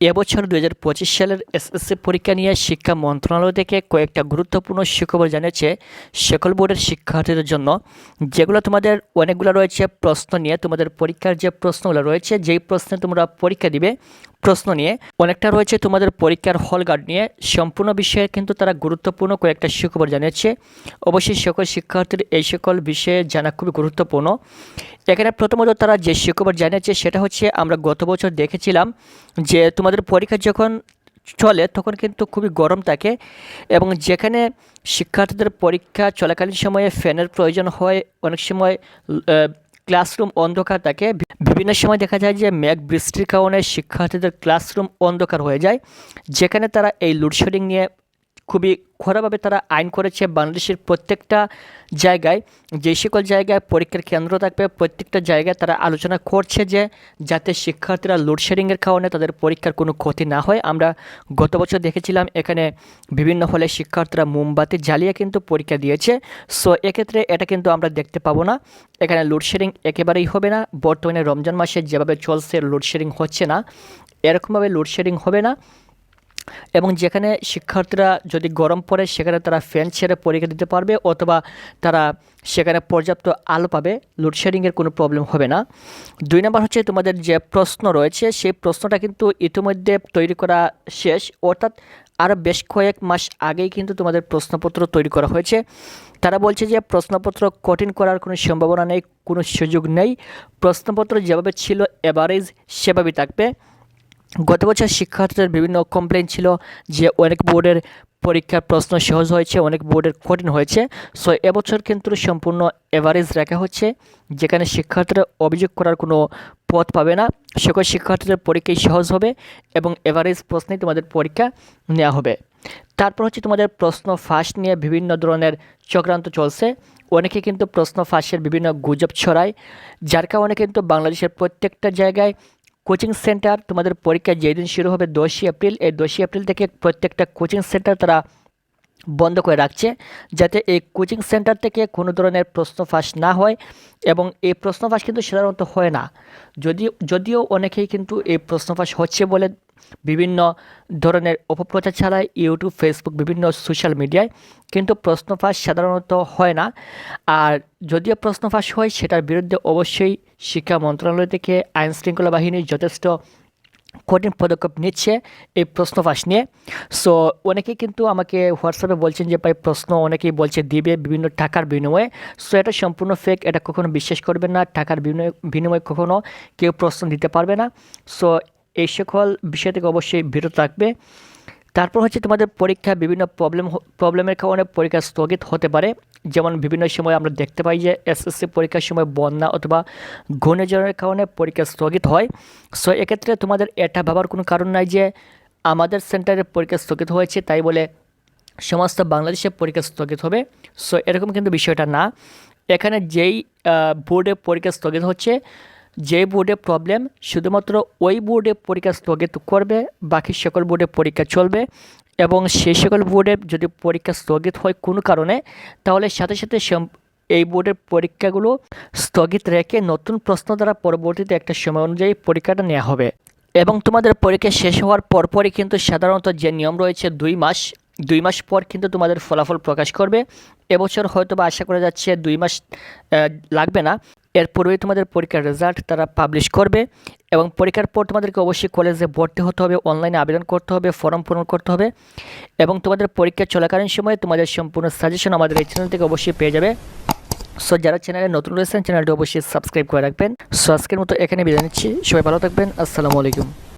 এবছর দু হাজার পঁচিশ সালের এসএসসি পরীক্ষা নিয়ে শিক্ষা মন্ত্রণালয় থেকে কয়েকটা গুরুত্বপূর্ণ সুখবর জানিয়েছে সকল বোর্ডের শিক্ষার্থীদের জন্য। যেগুলো তোমাদের অনেকগুলো রয়েছে প্রশ্ন নিয়ে তোমাদের পরীক্ষার যে প্রশ্নগুলো রয়েছে, যেই প্রশ্নে তোমরা পরীক্ষা দিবে প্রশ্ন নিয়ে, অনেকটা রয়েছে তোমাদের পরীক্ষার হল গার্ড নিয়ে। সম্পূর্ণ বিষয়ে কিন্তু তারা গুরুত্বপূর্ণ কয়েকটা সুখবর জানিয়েছে। অবশ্যই সকল শিক্ষার্থীর এই সকল বিষয়ে জানা খুবই গুরুত্বপূর্ণ। এখানে প্রথমত তারা যে সুখবর জানিয়েছে, সেটা হচ্ছে আমরা গত বছর দেখেছিলাম যে তোমাদের পরীক্ষা যখন চলে, তখন কিন্তু খুবই গরম থাকে এবং যেখানে শিক্ষার্থীদের পরীক্ষা চলাকালীন সময়ে ফ্যানের প্রয়োজন হয়, অনেক সময় ক্লাসরুম অন্ধকার থাকে। বিভিন্ন সময় দেখা যায় যে মেঘ বৃষ্টির কারণে শিক্ষার্থীদের ক্লাসরুম অন্ধকার হয়ে যায়, যেখানে তারা এই লোডশেডিং নিয়ে খুবই খরাভাবে তারা আইন করেছে বাংলাদেশের প্রত্যেকটা জায়গায়। যে সকল জায়গায় পরীক্ষার কেন্দ্র থাকবে, প্রত্যেকটা জায়গায় তারা আলোচনা করছে যে, যাতে শিক্ষার্থীরা লোডশেডিংয়ের কারণে তাদের পরীক্ষার কোনো ক্ষতি না হয়। আমরা গত বছর দেখেছিলাম এখানে বিভিন্ন হলে শিক্ষার্থীরা মোমবাতি জ্বালিয়ে কিন্তু পরীক্ষা দিয়েছে। সো এক্ষেত্রে এটা কিন্তু আমরা দেখতে পাবো না। এখানে লোডশেডিং একেবারেই হবে না। বর্তমানে রমজান মাসে যেভাবে চলছে লোডশেডিং হচ্ছে না। এরকমভাবে লোডশেডিং হবে না। এবং যেখানে শিক্ষার্থীরা যদি গরম পড়ে, সেখানে তারা ফ্যান ছেড়ে পরীক্ষা দিতে পারবে অথবা তারা সেখানে পর্যাপ্ত আলো পাবে। লোডশেডিংয়ের কোনো প্রবলেম হবে না। দুই নম্বর হচ্ছে তোমাদের যে প্রশ্ন রয়েছে, সেই প্রশ্নটা কিন্তু ইতিমধ্যে তৈরি করা শেষ। অর্থাৎ আরও বেশ কয়েক মাস আগেই কিন্তু তোমাদের প্রশ্নপত্র তৈরি করা হয়েছে। তারা বলছে যে প্রশ্নপত্র কঠিন করার কোনো সম্ভাবনা নেই, কোনো সুযোগ নেই। প্রশ্নপত্র যেভাবে ছিল এভারেজ সেভাবেই থাকবে। গত বছর শিক্ষার্থীদের বিভিন্ন কমপ্লেন ছিল যে অনেক বোর্ডের পরীক্ষার প্রশ্ন সহজ হয়েছে, অনেক বোর্ডের কঠিন হয়েছে। সো এবছর কিন্তু সম্পূর্ণ এভারেজ রাখা হচ্ছে, যেখানে শিক্ষার্থীরা অভিযোগ করার কোনো পথ পাবে না। সকল শিক্ষার্থীদের পরীক্ষাই সহজ হবে এবং এভারেজ প্রশ্নেই তোমাদের পরীক্ষা নেওয়া হবে। তারপর হচ্ছে তোমাদের প্রশ্ন ফাঁস নিয়ে বিভিন্ন ধরনের চক্রান্ত চলছে। অনেকে কিন্তু প্রশ্ন ফাঁসের বিভিন্ন গুজব ছড়ায়, যার কারণে কিন্তু বাংলাদেশের প্রত্যেকটা জায়গায় কোচিং সেন্টার তোমাদের পরীক্ষা যেদিন শুরু হবে দশই এপ্রিল, এই দশই এপ্রিল থেকে প্রত্যেকটা কোচিং সেন্টার তারা বন্ধ করে রাখছে যাতে এই কোচিং সেন্টার থেকে কোনো ধরনের প্রশ্ন ফাঁস না হয় এবং এই প্রশ্ন ফাঁস কিন্তু সাধারণত হয় না। যদিও যদিও অনেকেই কিন্তু এই প্রশ্ন ফাঁস হচ্ছে বলে বিভিন্ন ধরনের অপপ্রচার ছাড়ায় ইউটিউব, ফেসবুক, বিভিন্ন সোশ্যাল মিডিয়ায় কিন্তু প্রশ্ন ফাঁস সাধারণত হয় না। আর যদিও প্রশ্ন ফাঁস হয়, সেটার বিরুদ্ধে অবশ্যই শিক্ষা মন্ত্রণালয় থেকে আইন শৃঙ্খলা বাহিনী যথেষ্ট কঠিন পদক্ষেপ নিচ্ছে এই প্রশ্ন ফাঁস নিয়ে। সো অনেকেই কিন্তু আমাকে হোয়াটসঅ্যাপে বলছেন যে, ভাই, প্রশ্ন অনেকেই বলছে, দিবে বিভিন্ন টাকার বিনিময়ে। সো এটা সম্পূর্ণ ফেক এটা কখনো বিশ্বাস করবেন না, টাকার বিনিময়ে বিনিময়ে কখনো কেউ প্রশ্ন দিতে পারবে না। সো এই সকল বিষয় থেকে অবশ্যই বিরত থাকবে। তারপর হচ্ছে তোমাদের পরীক্ষা, বিভিন্ন প্রবলেম প্রবলেমের কারণে পরীক্ষা স্থগিত হতে পারে। যেমন বিভিন্ন সময় আমরা দেখতে পাই যে এসএসসি পরীক্ষার সময় বন্যা অথবা ঘূর্ণিঝড়ের কারণে পরীক্ষা স্থগিত হয়। সো এক্ষেত্রে তোমাদের এটা ভাবার কোনো কারণ নাই যে আমাদের সেন্টারে পরীক্ষা স্থগিত হয়েছে, তাই বলে সমস্ত বাংলাদেশে পরীক্ষা স্থগিত হবে। সো এরকম কিন্তু বিষয়টা না। এখানে যেই বোর্ডে পরীক্ষা স্থগিত হচ্ছে যে বোর্ডে প্রবলেম শুধুমাত্র ওই বোর্ডে পরীক্ষা স্থগিত করবে, বাকি সকল বোর্ডে পরীক্ষা চলবে এবং সেই সকল বোর্ডে যদি পরীক্ষা স্থগিত হয় কোনো কারণে, তাহলে সাথে সাথে এই বোর্ডের পরীক্ষাগুলো স্থগিত রেখে নতুন প্রশ্ন দ্বারা পরবর্তীতে একটা সময় অনুযায়ী পরীক্ষাটা নেওয়া হবে। এবং তোমাদের পরীক্ষা শেষ হওয়ার পরপরই কিন্তু সাধারণত যে নিয়ম রয়েছে দুই মাস দুই মাস পর কিন্তু তোমাদের ফলাফল প্রকাশ করবে। এবছর হয়তো বা আশা করা যাচ্ছে দুই মাস লাগবে না। এর তোমাদের পরীক্ষার রেজাল্ট তারা পাবলিশ করবে এবং পরীক্ষার পর তোমাদেরকে অবশ্যই কলেজে ভর্তি হতে হবে অনলাইনে আবেদন করতে হবে ফর্ম পূরণ করতে হবে এবং তোমাদের পরীক্ষা চলাকালীন সময়ে তোমাদের সম্পূর্ণ সাজেশন আমাদের এই চ্যানেল থেকে অবশ্যই পেয়ে যাবে। সো যারা চ্যানেলে নতুন রয়েছেন চ্যানেলটি অবশ্যই সাবস্ক্রাইব করে রাখবেন। সো আজকের মতো এখানে বিদায় নিচ্ছি। সবাই ভালো থাকবেন। আসসালামু আলাইকুম।